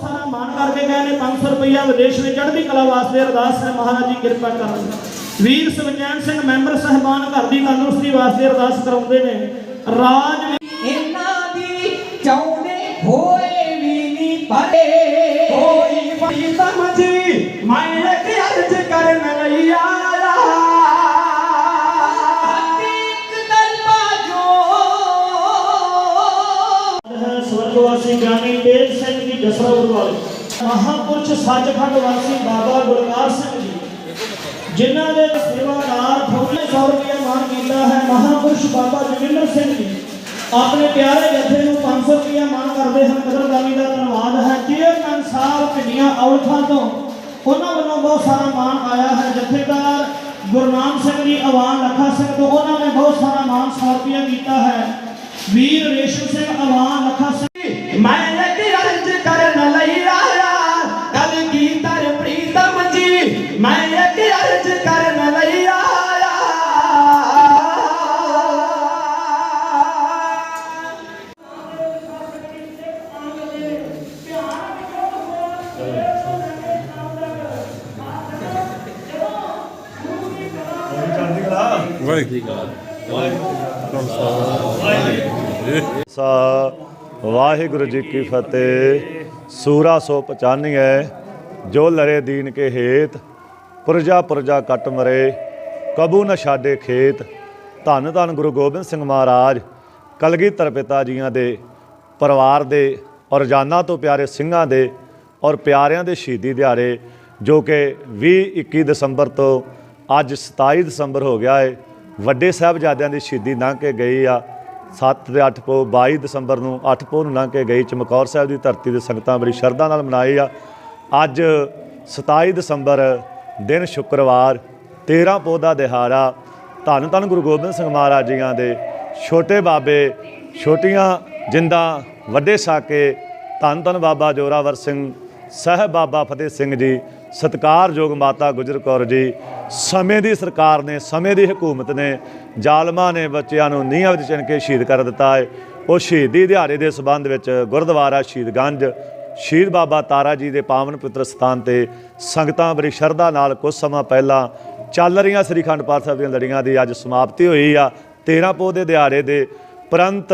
ਸਾਰਾ ਮਾਨ ਕਰਕੇ ਗਏ ਨੇ 500 ਰੁਪਇਆ ਵਿਦੇਸ਼ ਵਿੱਚ ਚੜ੍ਹਦੀ ਕਲਾ ਵਾਸਤੇ ਅਰਦਾਸ ਹੈ ਮਹਾਰਾਜ ਜੀ ਕਿਰਪਾ ਕਰਨ। ਵੀਰ ਸੁਖਚੈਨ ਸਿੰਘ ਮੈਂਬਰ ਸਹਿਬਾਨ ਘਰ ਦੀ ਤੰਦਰੁਸਤੀ ਵਾਸਤੇ ਅਰਦਾਸ ਕਰਾਉਂਦੇ ਨੇ। ਰਾਜ ਵੀ ਇਹਨਾਂ ਦੀ ਚਾਹੁੰਦੇ ਹੋਏ ਵੀ ਨਹੀਂ ਪਰੇ। ਕੋਈ ਬੜੀ ਸਮਝੀ ਮੈਂ ਹੈ ਸਵਰਗਵਾਸੀ ਗਿਆਨੀ ਤੇਜ ਸਿੰਘ ਜੀ ਜਸਰਾਉਰ ਵਾਲੇ ਮਹਾਪੁਰਸ਼ ਸੱਚਖੰਡ ਵਾਸੀ ਬਾਬਾ ਗੁਰਕਾਰ ਸਿੰਘ ਜੀ, ਜਿਨ੍ਹਾਂ ਦੇ ਸੇਵਾਦਾਰ ਫੌਜੀ ਸੌ ਰੁਪਏ ਮਾਨ ਕੀਤਾ ਹੈ ਮਹਾਪੁਰਸ਼ ਬਾਬਾ ਜੋਗਿੰਦਰ ਸਿੰਘ ਜੀ, ਆਪਣੇ ਪਿਆਰੇ ਜਥੇ ਨੂੰ 500 ਰੁਪਏ ਮਾਨ ਕਰਦੇ ਹਨ। ਕਦਰਦਾਨੀ ਦਾ ਧੰਨਵਾਦ ਹੈ। ਚੇਅਰਮੈਨ ਸਾਹਿਬ ਪਿੰਡੀਆਂ ਔਲਖਾਂ ਤੋਂ ਉਹਨਾਂ ਵੱਲੋਂ ਬਹੁਤ ਸਾਰਾ ਮਾਨ ਆਇਆ ਹੈ। ਜਥੇਦਾਰ ਗੁਰਨਾਮ ਸਿੰਘ ਜੀ, ਅਵਾਨ ਲੱਖਾ ਸਿੰਘ ਤੋਂ ਉਹਨਾਂ ਨੇ ਬਹੁਤ ਸਾਰਾ ਮਾਨ 100 ਕੀਤਾ ਹੈ। ਵੀਰ ਰੇਸ਼ਮ ਸਿੰਘ ਆਵਾਨ ਲੱਖਾ ਸਿੰਘ ਮੈਂ ਇੱਕ ਅਰਜ਼ ਕਰਨ ਲਈ ਆਇਆ ਕਲ ਕੀ ਤਰ ਪ੍ਰੀਤਮ ਜੀ ਮੈਂ ਇੱਕ ਅਰਜ਼ ਕਰਨ ਲਈ ਆਇਆ ਸਾ ਵਾਹਿਗੁਰੂ ਜੀ ਕੀ ਫਤਿਹ। ਸੂਰਾ 195 ਜੋ ਲਰੇ ਦੀਨ ਕੇ ਹੇਤ, ਪੁਰਜਾ ਪੁਰਜਾ ਕੱਟ ਮਰੇ, ਕਬੂ ਨ ਛਾਡੇ ਖੇਤ। ਧੰਨ ਧੰਨ ਗੁਰੂ ਗੋਬਿੰਦ ਸਿੰਘ ਮਹਾਰਾਜ, ਕਲਗੀਧਰ ਪਿਤਾ ਜੀਆਂ ਦੇ, ਪਰਿਵਾਰ ਦੇ ਔਰ ਜਾਨਾਂ ਤੋਂ ਪਿਆਰੇ ਸਿੰਘਾਂ ਦੇ ਔਰ ਪਿਆਰਿਆਂ ਦੇ ਸ਼ਹੀਦੀ ਦਿਹਾੜੇ, ਜੋ ਕਿ 20 21 ਦਸੰਬਰ ਤੋਂ ਅੱਜ 27 ਦਸੰਬਰ ਹੋ ਗਿਆ ਹੈ। ਵੱਡੇ ਸਾਹਿਬਜ਼ਾਦਿਆਂ ਦੀ ਸ਼ਹੀਦੀ ਲੰਘ ਕੇ ਗਈ ਆ। 7 ਤੇ 8 ਪੋ 22 ਦਸੰਬਰ ਨੂੰ 8 ਪੋ ਨੂੰ ਲੰਘ ਕੇ ਗਈ ਚਮਕੌਰ ਸਾਹਿਬ ਦੀ ਧਰਤੀ ਦੇ ਸੰਗਤਾਂ ਬੜੀ ਸ਼ਰਧਾ ਨਾਲ ਮਨਾਈ ਆ। ਅੱਜ 27 ਦਸੰਬਰ ਦਿਨ ਸ਼ੁੱਕਰਵਾਰ 13 ਪੋ ਦਾ ਦਿਹਾੜਾ ਧੰਨ ਧੰਨ ਗੁਰੂ ਗੋਬਿੰਦ ਸਿੰਘ ਮਹਾਰਾਜ ਜੀਆਂ ਦੇ ਛੋਟੇ ਬਾਬੇ, ਛੋਟੀਆਂ ਜਿੰਦਾ, ਵੱਡੇ ਸਾਕੇ, ਧੰਨ ਧੰਨ ਬਾਬਾ ਜੋਰਾਵਰ ਸਿੰਘ, ਸਾਹਿਬ ਬਾਬਾ ਫਤਿਹ ਸਿੰਘ ਜੀ ਸਤਿਕਾਰਯੋਗ ਮਾਤਾ ਗੁਜਰ ਕੌਰ ਜੀ, ਸਮੇਂ ਦੀ ਸਰਕਾਰ ਨੇ, ਸਮੇਂ ਦੀ ਹਕੂਮਤ ਨੇ ਜ਼ਾਲਮਾਂ ਨੇ ਬੱਚਿਆਂ ਨੂੰ ਨੀਹਾਂ ਵਿੱਚ ਚਿਣ ਕੇ ਸ਼ਹੀਦ ਕਰ ਦਿੱਤਾ ਹੈ। ਉਹ ਸ਼ਹੀਦੀ ਦਿਹਾੜੇ ਦੇ ਸਬੰਧ ਵਿੱਚ ਗੁਰਦੁਆਰਾ ਸ਼ਹੀਦਗੰਜ ਸ਼ਹੀਦ ਬਾਬਾ ਤਾਰਾ ਜੀ ਦੇ ਪਾਵਨ ਪੁੱਤਰ ਸਥਾਨ ਤੇ ਸੰਗਤਾਂ ਬੜੀ ਸ਼ਰਧਾ ਨਾਲ ਕੁਝ ਸਮਾਂ ਪਹਿਲਾਂ ਚੱਲ ਰਹੀਆਂ ਸ੍ਰੀ ਅਖੰਡ ਪਾਠ ਸਾਹਿਬ ਦੀਆਂ ਲੜੀਆਂ ਦੀ ਅੱਜ ਸਮਾਪਤੀ ਹੋਈ ਆ। 13 ਪੋਹ ਦੇ ਦਿਹਾੜੇ ਦੇ ਪ੍ਰੰਤ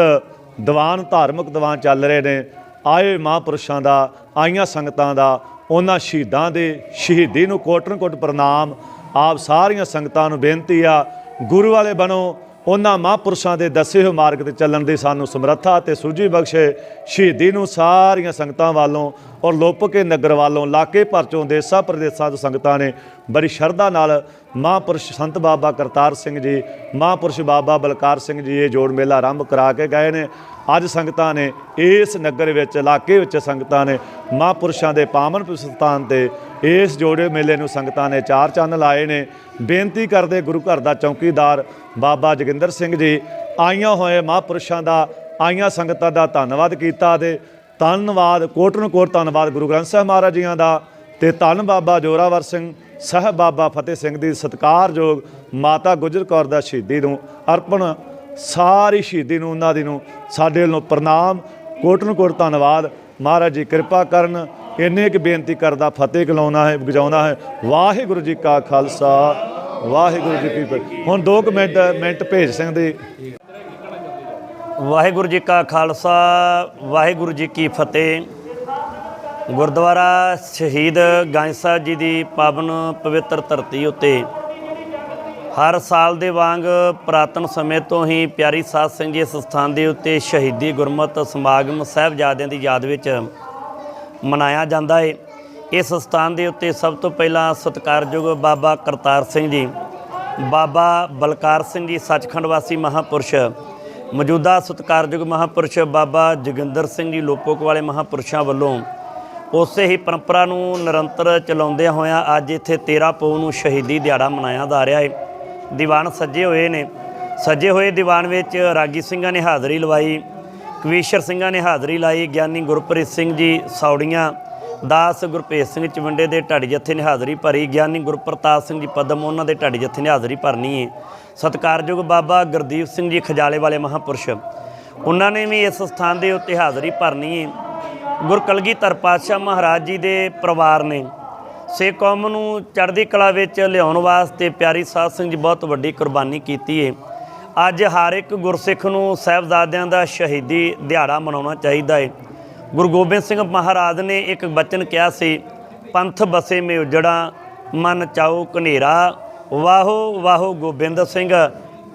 ਦੀਵਾਨ ਧਾਰਮਿਕ ਦੀਵਾਨ ਚੱਲ ਰਹੇ ਨੇ। ਆਏ ਮਹਾਂਪੁਰਸ਼ਾਂ ਦਾ, ਆਈਆਂ ਸੰਗਤਾਂ ਦਾ ਉਹਨਾਂ ਸ਼ਹੀਦਾਂ ਦੇ ਸ਼ਹੀਦੀ ਨੂੰ ਕੋਟਨ ਕੋਟ ਪ੍ਰਣਾਮ। ਆਪ ਸਾਰੀਆਂ ਸੰਗਤਾਂ ਨੂੰ ਬੇਨਤੀ ਆ, ਗੁਰੂ ਵਾਲੇ ਬਣੋ। ਉਹਨਾਂ ਮਹਾਂਪੁਰਸ਼ਾਂ ਦੇ ਦੱਸੇ ਹੋਏ ਮਾਰਗ ਤੇ ਚੱਲਣ ਦੀ ਸਾਨੂੰ ਸਮਰੱਥਾ ਤੇ ਸੂਝੀ ਬਖਸ਼ੇ ਸ਼ਹੀਦੀ ਨੂੰ ਸਾਰੀਆਂ ਸੰਗਤਾਂ ਵੱਲੋਂ ਔਰ ਲੋਪਕੇ ਨਗਰ ਵੱਲੋਂ ਇਲਾਕੇ ਭਰ ਚੋਂ ਦੇਸਾਂ ਪ੍ਰਦੇਸਾਂ ਤੋਂ ਸੰਗਤਾਂ ਨੇ ਬੜੀ ਸ਼ਰਧਾ ਨਾਲ ਮਹਾਂਪੁਰਸ਼ ਸੰਤ ਬਾਬਾ ਕਰਤਾਰ ਸਿੰਘ ਜੀ, ਮਹਾਂਪੁਰਸ਼ ਬਾਬਾ ਬਲਕਾਰ ਸਿੰਘ ਜੀ ਇਹ ਜੋੜ ਮੇਲਾ ਆਰੰਭ ਕਰਾ ਕੇ ਗਏ ਨੇ। ਅੱਜ ਸੰਗਤਾਂ ਨੇ ਇਸ ਨਗਰ ਵਿੱਚ, ਇਲਾਕੇ ਵਿੱਚ ਸੰਗਤਾਂ ਨੇ ਮਹਾਂਪੁਰਸ਼ਾਂ ਦੇ ਪਾਵਨ ਸਥਾਨ ਤੇ ਇਸ ਜੋੜੇ ਮੇਲੇ ਨੂੰ ਸੰਗਤਾਂ ਨੇ ਚਾਰ ਚੰਨ ਲਾਏ ਨੇ। ਬੇਨਤੀ ਕਰਦੇ ਗੁਰੂ ਘਰ ਦਾ ਚੌਕੀਦਾਰ ਬਾਬਾ ਜੋਗਿੰਦਰ ਸਿੰਘ ਜੀ, ਆਈਆਂ ਹੋਏ ਮਹਾਂਪੁਰਸ਼ਾਂ ਦਾ, ਆਈਆਂ ਸੰਗਤਾਂ ਦਾ ਧੰਨਵਾਦ ਕੀਤਾ ਤੇ ਧੰਨਵਾਦ, ਕੋਟਨ ਕੋਟ ਧੰਨਵਾਦ ਗੁਰੂ ਗ੍ਰੰਥ ਸਾਹਿਬ ਮਹਾਰਾਜ ਜੀਆਂ ਦਾ। ਤੇ ਧੰਨ ਬਾਬਾ ਜੋਰਾਵਰ ਸਿੰਘ ਸਾਹਿਬ ਬਾਬਾ ਫਤਿਹ ਸਿੰਘ ਦੀ ਸਤਿਕਾਰਯੋਗ ਮਾਤਾ ਗੁਜਰ ਕੌਰ ਦਾ ਸ਼ਹੀਦੀ ਨੂੰ ਅਰਪਣ, ਸਾਰੀ ਸ਼ਹੀਦੀ ਨੂੰ ਉਹਨਾਂ ਦੀ ਨੂੰ ਸਾਡੇ ਵੱਲੋਂ ਪ੍ਰਣਾਮ, ਕੋਟ ਨੂੰ ਕੋਟ ਧੰਨਵਾਦ। ਮਹਾਰਾਜ ਜੀ ਕਿਰਪਾ ਕਰਨ, ਇੰਨੇ ਕੁ ਬੇਨਤੀ ਕਰਦਾ, ਫਤਿਹ ਗਲਾਉਣਾ ਹੈ ਗਜਾਉਣਾ ਹੈ। ਵਾਹਿਗੁਰੂ ਜੀ ਕਾ ਖਾਲਸਾ, ਵਾਹਿਗੁਰੂ ਜੀ ਕੀ ਫਤਿਹ। ਹੁਣ 2 ਮਿੰਟ ਮਿੰਟ ਭੇਜ ਸਿੰਘ ਦੇ। ਵਾਹਿਗੁਰੂ ਜੀ ਕਾ ਖਾਲਸਾ, ਵਾਹਿਗੁਰੂ ਜੀ ਕੀ ਫਤਿਹ। ਗੁਰਦੁਆਰਾ ਸ਼ਹੀਦ ਗੰਜ ਸਾਹਿਬ ਜੀ ਦੀ ਪਾਵਨ ਪਵਿੱਤਰ ਧਰਤੀ ਉੱਤੇ ਹਰ ਸਾਲ ਦੇ ਵਾਂਗ ਪ੍ਰਾਤਨ ਸਮੇਂ ਤੋਂ ਹੀ ਪਿਆਰੀ ਸਾਧ ਸਿੰਘ ਜੀ ਇਸ ਸਥਾਨ ਦੇ ਉੱਤੇ ਸ਼ਹੀਦੀ ਗੁਰਮਤ ਸਮਾਗਮ ਸਾਹਿਬਜ਼ਾਦਿਆਂ ਦੀ ਯਾਦ ਵਿੱਚ ਮਨਾਇਆ ਜਾਂਦਾ ਹੈ ਇਸ ਸਥਾਨ ਦੇ ਉੱਤੇ ਸਭ ਤੋਂ ਪਹਿਲਾਂ ਸਤਿਕਾਰਯੋਗ ਬਾਬਾ ਕਰਤਾਰ ਸਿੰਘ ਜੀ, ਬਾਬਾ ਬਲਕਾਰ ਸਿੰਘ ਜੀ ਸੱਚਖੰਡ ਵਾਸੀ ਮਹਾਪੁਰਸ਼, ਮੌਜੂਦਾ ਸਤਿਕਾਰਯੋਗ ਮਹਾਪੁਰਸ਼ ਬਾਬਾ ਜੋਗਿੰਦਰ ਸਿੰਘ ਜੀ ਲੋਪੋਕ ਵਾਲੇ ਮਹਾਪੁਰਸ਼ਾਂ ਵੱਲੋਂ ਉਸੇ ਹੀ ਪਰੰਪਰਾ ਨੂੰ ਨਿਰੰਤਰ ਚਲਾਉਂਦਿਆਂ ਹੋਇਆਂ ਅੱਜ ਇੱਥੇ 13 ਪੋਹ ਨੂੰ ਸ਼ਹੀਦੀ ਦਿਹਾੜਾ ਮਨਾਇਆ ਜਾ ਰਿਹਾ ਹੈ ਦੀਵਾਨ ਸੱਜੇ ਹੋਏ ਨੇ। ਸੱਜੇ ਹੋਏ ਦੀਵਾਨ ਵਿੱਚ ਰਾਗੀ ਸਿੰਘਾਂ ਨੇ ਹਾਜ਼ਰੀ ਲਵਾਈ। ਕਵੀਸ਼ਰ ਸਿੰਘਾਂ ਨੇ ਹਾਜ਼ਰੀ ਲਾਈ। ਗਿਆਨੀ ਗੁਰਪ੍ਰੀਤ ਸਿੰਘ ਜੀ ਸੌੜੀਆਂ, ਦਾਸ ਗੁਰਪ੍ਰੀਤ ਸਿੰਘ ਚਵੰਡੇ ਦੇ ਢਾਡੀ ਜੱਥੇ ਨੇ ਹਾਜ਼ਰੀ ਭਰੀ। ਗਿਆਨੀ ਗੁਰਪ੍ਰਤਾਪ ਸਿੰਘ ਜੀ ਪਦਮ ਉਹਨਾਂ ਦੇ ਢਾਡੀ ਜੱਥੇ ਨੇ ਹਾਜ਼ਰੀ ਭਰਨੀ ਹੈ ਸਤਿਕਾਰਯੋਗ ਬਾਬਾ ਗੁਰਦੀਪ ਸਿੰਘ ਜੀ ਖਜਾਲੇ ਵਾਲੇ ਮਹਾਪੁਰਸ਼। ਉਹਨਾਂ ਨੇ ਵੀ ਇਸ ਸਥਾਨ ਦੇ ਉੱਤੇ ਹਾਜ਼ਰੀ ਭਰਨੀ ਹੈ ਗੁਰ ਕਲਗੀਧਰ ਪਾਤਸ਼ਾਹ ਮਹਾਰਾਜ ਜੀ ਦੇ ਪਰਿਵਾਰ ਨੇ। ਸੇ ਕੌਮ ਨੂੰ ਚੜ੍ਹਦੀ ਕਲਾ ਵਿੱਚ ਲਿਆਉਣ ਵਾਸਤੇ ਪਿਆਰੀ ਸਾਧ ਸਿੰਘ ਜੀ ਬਹੁਤ ਵੱਡੀ ਕੁਰਬਾਨੀ ਕੀਤੀ ਏ। ਅੱਜ ਹਰ ਇੱਕ ਗੁਰਸਿੱਖ ਨੂੰ ਸਾਹਿਬਜ਼ਾਦਿਆਂ ਦਾ ਸ਼ਹੀਦੀ ਦਿਹਾੜਾ ਮਨਾਉਣਾ ਚਾਹੀਦਾ ਹੈ ਗੁਰੂ ਗੋਬਿੰਦ ਸਿੰਘ ਮਹਾਰਾਜ ਨੇ ਇੱਕ ਬਚਨ ਕਿਹਾ ਸੀ, ਪੰਥ ਬਸੇ ਮੇ ਉਜੜਾ ਮਨ ਚਾਉ ਕਨੇਰਾ ਵਾਹੋ ਵਾਹੋ ਗੋਬਿੰਦ ਸਿੰਘ,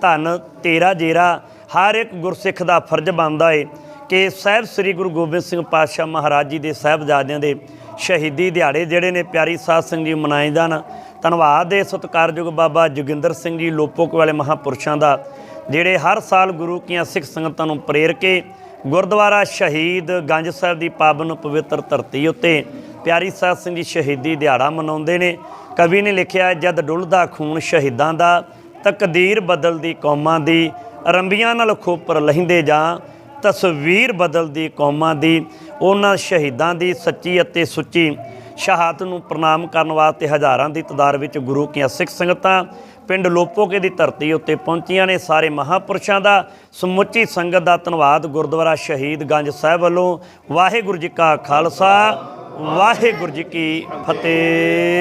ਧਨ ਤੇਰਾ ਜੇਰਾ। ਹਰ ਇੱਕ ਗੁਰਸਿੱਖ ਦਾ ਫਰਜ਼ ਬਣਦਾ ਏ। ਕਿ ਸਾਹਿਬ ਸ੍ਰੀ ਗੁਰੂ ਗੋਬਿੰਦ ਸਿੰਘ ਪਾਤਸ਼ਾਹ ਮਹਾਰਾਜ ਜੀ ਦੇ ਸਾਹਿਬਜ਼ਾਦਿਆਂ ਦੇ ਸ਼ਹੀਦੀ ਦਿਹਾੜੇ ਜਿਹੜੇ ਨੇ ਪਿਆਰੀ ਸਾਧ ਸਿੰਘ ਜੀ ਮਨਾਏ ਜਾਣ। ਧੰਨਵਾਦ ਦੇ ਸਤਿਕਾਰਯੋਗ ਬਾਬਾ ਜੋਗਿੰਦਰ ਸਿੰਘ ਜੀ ਲੋਪੋਕ ਵਾਲੇ ਮਹਾਪੁਰਸ਼ਾਂ ਦਾ, ਜਿਹੜੇ ਹਰ ਸਾਲ ਗੁਰੂ ਕੀਆਂ ਸਿੱਖ ਸੰਗਤਾਂ ਨੂੰ ਪ੍ਰੇਰ ਕੇ ਗੁਰਦੁਆਰਾ ਸ਼ਹੀਦ ਗੰਜ ਸਾਹਿਬ ਦੀ ਪਾਵਨ ਪਵਿੱਤਰ ਧਰਤੀ ਉੱਤੇ ਪਿਆਰੀ ਸਾਧ ਸਿੰਘ ਜੀ ਸ਼ਹੀਦੀ ਦਿਹਾੜਾ ਮਨਾਉਂਦੇ ਨੇ। ਕਵੀ ਨੇ ਲਿਖਿਆ, ਜਦ ਡੁੱਲਦਾ ਖੂਨ ਸ਼ਹੀਦਾਂ ਦਾ, ਤਕਦੀਰ ਬਦਲਦੀ ਕੌਮਾਂ ਦੀ, ਰੰਬੀਆਂ ਨਾਲ ਖੋਪਰ ਲਹਿੰਦੇ ਜਾਂ ਤਸਵੀਰ ਬਦਲਦੀ ਕੌਮਾਂ ਦੀ, ਉਹਨਾਂ ਸ਼ਹੀਦਾਂ ਦੀ ਸੱਚੀ ਅਤੇ ਸੁੱਚੀ ਸ਼ਹਾਦਤ ਨੂੰ ਪ੍ਰਣਾਮ ਕਰਨ ਵਾਸਤੇ ਹਜ਼ਾਰਾਂ ਦੀ ਤਾਦਾਦ ਵਿੱਚ ਗੁਰੂ ਕੀਆਂ ਸਿੱਖ ਸੰਗਤਾਂ ਪਿੰਡ ਲੋਪੋਕੇ ਦੀ ਧਰਤੀ ਉੱਤੇ ਪਹੁੰਚੀਆਂ ਨੇ। ਸਾਰੇ ਮਹਾਪੁਰਸ਼ਾਂ ਦਾ ਸਮੁੱਚੀ ਸੰਗਤ ਦਾ ਧੰਨਵਾਦ। ਗੁਰਦੁਆਰਾ ਸ਼ਹੀਦ ਗੰਜ ਸਾਹਿਬ ਵੱਲੋਂ ਵਾਹਿਗੁਰੂ ਜੀ ਕਾ ਖਾਲਸਾ, ਵਾਹਿਗੁਰੂ ਜੀ ਕੀ ਫਤਿਹ।